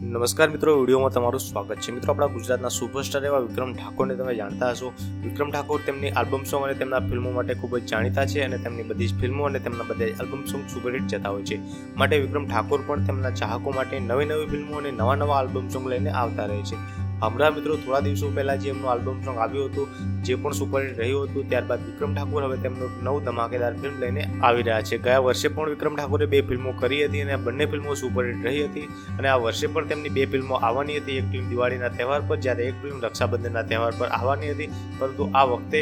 નમસ્કાર મિત્રો, વિડીયોમાં તમારું સ્વાગત છે. મિત્રો, આપણા ગુજરાતના સુપરસ્ટાર એવા વિક્રમ ઠાકોરને તમે જાણતા હશો. વિક્રમ ઠાકોર તેમની આલ્બમ સોંગ અને તેમના ફિલ્મો માટે ખૂબ જ જાણીતા છે અને તેમની બધી જ ફિલ્મો અને તેમના બધા આલ્બમ સોંગ સુપરહિટ જતા હોય છે. માટે વિક્રમ ઠાકોર પણ તેમના ચાહકો માટે નવી નવી ફિલ્મો અને નવા નવા આલ્બમ સોંગ લઈને આવતા રહે છે. હમણાં મિત્રો થોડા દિવસો પહેલાં જે એમનું આલ્બમ સોંગ આવ્યું હતું, જે પણ સુપરહિટ રહ્યું હતું, ત્યારબાદ વિક્રમ ઠાકોર હવે તેમનું નવું ધમાકેદાર ફિલ્મ લઈને આવી રહ્યા છે. ગયા વર્ષે પણ વિક્રમ ઠાકોરે બે ફિલ્મો કરી હતી અને આ બંને ફિલ્મો સુપરહિટ રહી હતી અને આ વર્ષે પણ તેમની બે ફિલ્મો આવવાની હતી. એક ફિલ્મ દિવાળીના તહેવાર પર, જ્યારે એક ફિલ્મ રક્ષાબંધનના તહેવાર પર આવવાની હતી. પરંતુ આ વખતે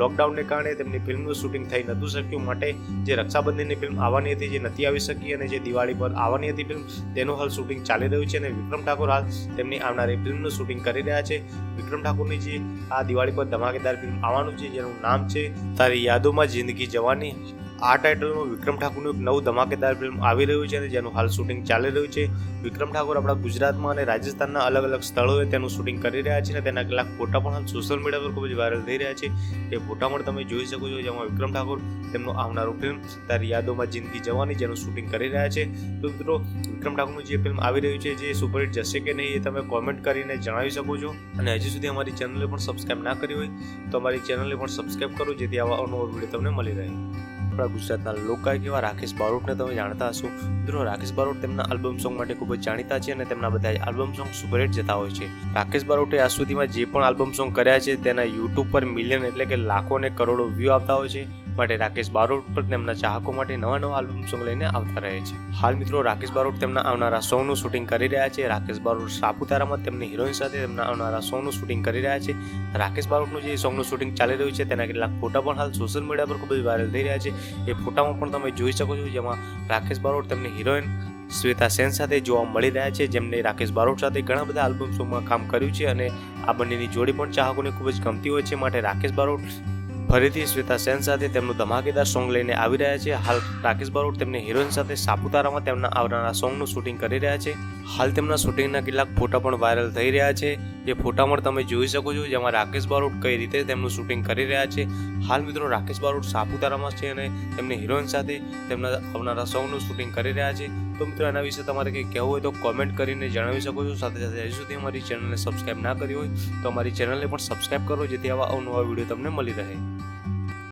લોકડાઉનને કારણે તેમની ફિલ્મનું શૂટિંગ થઈ નહોતું શક્યું. માટે જે રક્ષાબંધનની ફિલ્મ આવવાની હતી, જે નથી આવી શકી અને જે દિવાળી પર આવવાની હતી ફિલ્મ તેનું હાલ શૂટિંગ ચાલી રહ્યું છે અને વિક્રમ ઠાકોર હાલ તેમની આવનારી ફિલ્મનું શૂટિંગ કરી રહ્યા છે. વિક્રમ ઠાકોરની જે આ દિવાળી પર ધમાકેદાર ફિલ્મ આવવાનું છે, જેનું નામ છે તારી યાદોમાં જિંદગી જવાની. આ ટાઇટલનું વિક્રમ ઠાકોરનું એક નવું ધમાકેદાર ફિલ્મ આવી રહ્યું છે અને જેનું હાલ શૂટિંગ ચાલી રહ્યું છે. વિક્રમ ઠાકોર આપણા ગુજરાતમાં અને રાજસ્થાનના અલગ અલગ સ્થળોએ તેનું શૂટિંગ કરી રહ્યા છે અને તેના કેટલાક ફોટા પણ સોશિયલ મીડિયા પર ખૂબ જ વાયરલ થઈ રહ્યા છે. એ ફોટા પણ તમે જોઈ શકો છો જેમાં વિક્રમ ઠાકોર તેમનું આવનારું ફિલ્મ તારી યાદોમાં જિંદગી જવાની જેનું શૂટિંગ કરી રહ્યા છે. તો મિત્રો, વિક્રમ ઠાકોરનું જે ફિલ્મ આવી રહ્યું છે, જે સુપરહિટ જશે કે નહીં એ તમે કોમેન્ટ કરીને જણાવી શકો છો. અને હજી સુધી અમારી ચેનલને પણ સબસ્ક્રાઈબ ના કરી હોય તો અમારી ચેનલને પણ સબસ્ક્રાઈબ કરો જેથી આવા અનુભવ વીડિયો તમને મળી રહે. આપણા ગુજરાતના લોકગાયક એવા રાકેશ બારોટને તમે જાણતા હશો. મિત્રો, રાકેશ બારોટ તેમના આલ્બમ સોંગ માટે ખૂબ જ જાણીતા છે અને તેમના બધા આલ્બમ સોંગ સુપરહિટ જતા હોય છે. રાકેશ બારોટે આજ સુધીમાં જે પણ આલ્બમ સોંગ કર્યા છે તેના યુટ્યુબ પર મિલિયન એટલે કે લાખો અને કરોડો વ્યૂ આવતા હોય છે. માટે રાકેશ બારોટ પણ તેમના ચાહકો માટે નવા નવા આલ્બમ સોંગ લઈને આવતા રહે છે. હાલ મિત્રો, રાકેશ બારોટ તેમના આવનારા સોંગનું શૂટિંગ કરી રહ્યા છે. રાકેશ બારોટ સાપુતારામાં તેમની હિરોઈન સાથે તેમના આવનારા સોંગનું શૂટિંગ કરી રહ્યા છે. રાકેશ બારોટનું જે સોંગનું શૂટિંગ ચાલી રહ્યું છે, તેના કેટલાક ફોટા પણ હાલ સોશિયલ મીડિયા પર ખૂબ જ વાયરલ થઈ રહ્યા છે. એ ફોટામાં પણ તમે જોઈ શકો છો, જેમાં રાકેશ બારોટ તેમની હિરોઈન શ્વેતા સેન સાથે જોવા મળી રહ્યા છે. જેમને રાકેશ બારોટ સાથે ઘણા બધા આલ્બમ શોમાં કામ કર્યું છે અને આ બંનેની જોડી પણ ચાહકોને ખૂબ જ ગમતી હોય છે. માટે રાકેશ બારોટ ફરીથી શ્વેતા સેન સાથે તેમનું ધમાકેદાર સોંગ લઈને આવી રહ્યા છે. હાલ રાકેશ બારોટ તેમની હિરોઈન સાથે સાપુતારામાં તેમના આવનારા સોંગનું શૂટિંગ કરી રહ્યા છે. હાલ તેમના શૂટિંગના કેટલાક ફોટા પણ વાયરલ થઈ રહ્યા છે. એ ફોટા પણ તમે જોઈ શકો છો, જેમાં રાકેશ બારોટ કઈ રીતે તેમનું શૂટિંગ કરી રહ્યા છે. હાલ મિત્રો રાકેશ બારોટ સાપુતારામાં છે અને તેમની હિરોઈન સાથે તેમના આવનારા સોંગનું શૂટિંગ કરી રહ્યા છે. તો મિત્રો એના વિશે તમારે કંઈ કહેવું હોય તો કોમેન્ટ કરીને જણાવી શકો છો. સાથે સાથે હજુ સુધી અમારી ચેનલને સબસ્ક્રાઇબ ના કરી હોય તો અમારી ચેનલને પણ સબસ્ક્રાઇબ કરો, જેથી આવા અવનવા વીડિયો તમને મળી રહે.